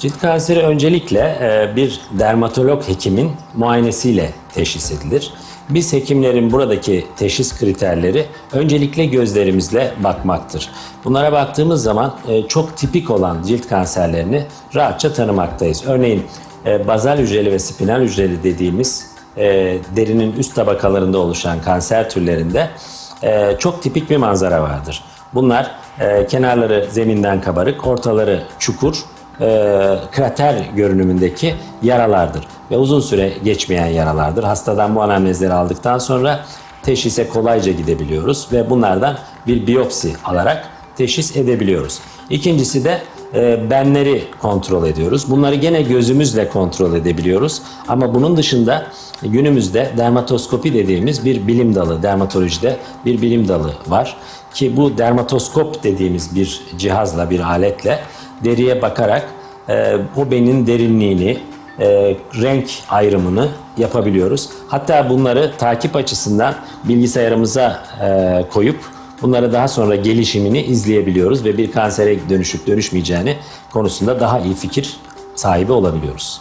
Cilt kanseri öncelikle e, bir dermatolog hekimin muayenesiyle teşhis edilir. Biz hekimlerin buradaki teşhis kriterleri öncelikle gözlerimizle bakmaktır. Bunlara baktığımız zaman e, çok tipik olan cilt kanserlerini rahatça tanımaktayız. Örneğin e, bazal hücreli ve spinal hücreli dediğimiz derinin üst tabakalarında oluşan kanser türlerinde çok tipik bir manzara vardır. Bunlar kenarları zeminden kabarık, ortaları çukur, krater görünümündeki yaralardır. Ve uzun süre geçmeyen yaralardır. Hastadan bu anamnezleri aldıktan sonra teşhise kolayca gidebiliyoruz ve bunlardan bir biyopsi alarak teşhis edebiliyoruz. İkincisi de e, benleri kontrol ediyoruz. Bunları gene gözümüzle kontrol edebiliyoruz. Ama bunun dışında günümüzde dermatoskopi dediğimiz bir bilim dalı, dermatolojide bir bilim dalı var. Ki bu dermatoskop dediğimiz bir cihazla, bir aletle deriye bakarak e, o benin derinliğini, e, renk ayrımını yapabiliyoruz. Hatta bunları takip açısından bilgisayarımıza e, koyup bunları daha sonra gelişimini izleyebiliyoruz ve bir kansere dönüşüp dönüşmeyeceğini konusunda daha iyi fikir sahibi olabiliyoruz.